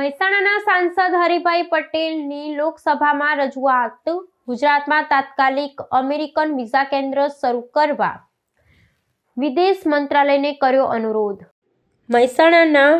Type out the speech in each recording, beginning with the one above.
મહેસાણાના સાંસદ હરિભાઈ પટેલની લોકસભામાં રજૂઆત. ગુજરાતમાં તાત્કાલિક અમેરિકન વિઝા કેન્દ્ર શરૂ કરવા. વિદેશ મંત્રાલયને કર્યો અનુરોધ. મહેસાણાના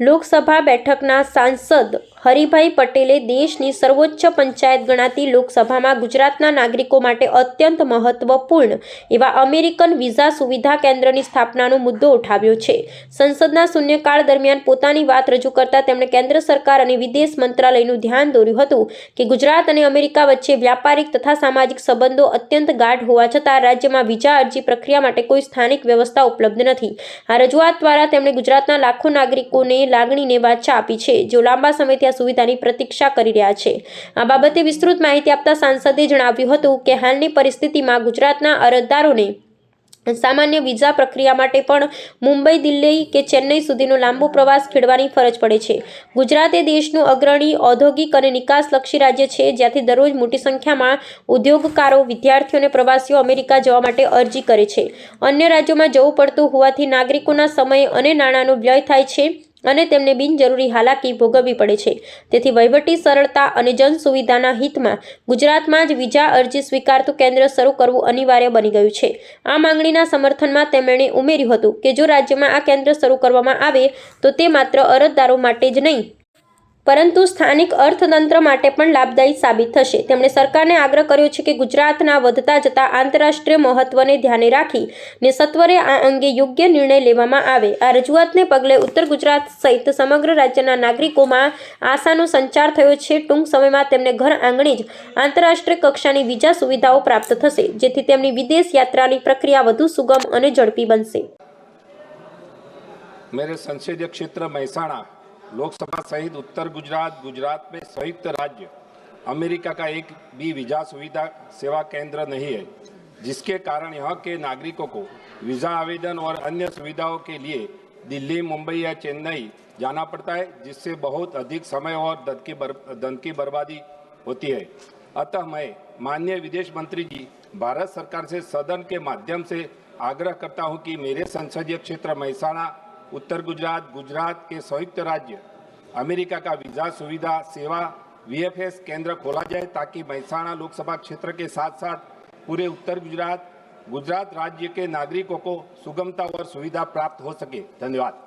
લોકસભા બેઠકના સાંસદ હરિભાઈ પટેલે દેશની સર્વોચ્ચ પંચાયત ગણાતી લોકસભામાં ગુજરાતના નાગરિકો માટે અત્યંત મહત્વપૂર્ણ એવા અમેરિકન વિઝા સુવિધા કેન્દ્રની સ્થાપનાનો મુદ્દો ઉઠાવ્યો છે. સંસદના શૂન્યકાળ દરમિયાન પોતાની વાત રજૂ કરતા તેમણે કેન્દ્ર સરકાર અને વિદેશ મંત્રાલયનું ધ્યાન દોર્યું હતું કે ગુજરાત અને અમેરિકા વચ્ચે વ્યાપારિક તથા સામાજિક સંબંધો અત્યંત ગાઢ હોવા છતાં રાજ્યમાં વિઝા અરજી પ્રક્રિયા માટે કોઈ સ્થાનિક વ્યવસ્થા ઉપલબ્ધ નથી. આ રજૂઆત દ્વારા તેમણે ગુજરાતના લાખો નાગરિકોને લાગણીને વાચા આપી છે જેઓ લાંબા સમયથી આ સુવિધાની પ્રતીક્ષા કરી રહ્યા છે. આ બાબતે વિસ્તૃત માહિતી આપતા સાંસદે જણાવ્યું હતું કે, હાલની પરિસ્થિતિમાં ગુજરાતના અરજદારોને સામાન્ય વિઝા પ્રક્રિયા માટે પણ મુંબઈ, દિલ્હી કે ચેન્નઈ સુધીનો લાંબો પ્રવાસ ખેડવાની ફરજ પડે છે. ગુજરાત એ દેશનું અગ્રણી, ઔદ્યોગિક અને નિકાસલક્ષી રાજ્ય છે, જ્યાંથી દરરોજ મોટી સંખ્યામાં ઉદ્યોગકારો, વિદ્યાર્થીઓ અને પ્રવાસીઓ અમેરિકા જવા માટે અરજી કરે છે. અન્ય રાજ્યોમાં જવું પડતું હોવાથી નાગરિકોના સમય અને નાણાંનો વ્યય થાય છે. અને તેમને બિનજરૂરી હાલાકી ભોગવવી પડે છે. તેથી વહીવટી સરળતા અને જન સુવિધાના હિતમાં ગુજરાતમાં જ વિઝા અરજી સ્વીકારતું કેન્દ્ર શરૂ કરવું અનિવાર્ય બની ગયું છે. આ માંગણીના સમર્થનમાં તેમણે ઉમેર્યું હતું કે જો રાજ્યમાં આ કેન્દ્ર શરૂ કરવામાં આવે તો તે માત્ર અરજદારો માટે જ નહીં પરંતુ સ્થાનિક અર્થતંત્ર માટે પણ લાભદાયી સાબિત થશે. તેમણે સરકારને આગ્રહ કર્યો છે કે ગુજરાતના વધતા જતા આંતરરાષ્ટ્રીય મહત્વને ધ્યાને રાખી ને સત્વરે આ અંગે યોગ્ય નિર્ણય લેવામાં આવે. આ રજૂઆતને પગલે ઉત્તર ગુજરાત સહિત સમગ્ર રાજ્યના નાગરિકોમાં આશાનો સંચાર થયો છે. ટૂંક સમયમાં તેમને ઘર આંગણે જ આંતરરાષ્ટ્રીય કક્ષાની વિઝા સુવિધાઓ પ્રાપ્ત થશે, જેથી તેમની વિદેશ યાત્રાની પ્રક્રિયા વધુ સુગમ અને ઝડપી બનશે. મેરે સંસદીય ક્ષેત્ર મહેસાણા लोकसभा सहित उत्तर गुजरात गुजरात में संयुक्त राज्य। अमेरिका का एक भी वीज़ा सुविधा सेवा केंद्र नहीं है जिसके कारण यहाँ के नागरिकों को वीज़ा आवेदन और अन्य सुविधाओं के लिए दिल्ली मुंबई या चेन्नई जाना पड़ता है जिससे बहुत अधिक समय और धन की बर, धन की बर्बादी होती है। अतः मैं माननीय विदेश मंत्री जी भारत सरकार से सदन के माध्यम से आग्रह करता हूँ कि मेरे संसदीय क्षेत्र महसाणा उत्तर गुजरात गुजरात के संयुक्त राज्य। अमेरिका का वीज़ा सुविधा, सेवा वीएफएस केंद्र खोला जाए ताकि महसाणा लोकसभा क्षेत्र के साथ साथ पूरे उत्तर गुजरात गुजरात राज्य के नागरिकों को सुगमता और सुविधा प्राप्त हो सके। धन्यवाद।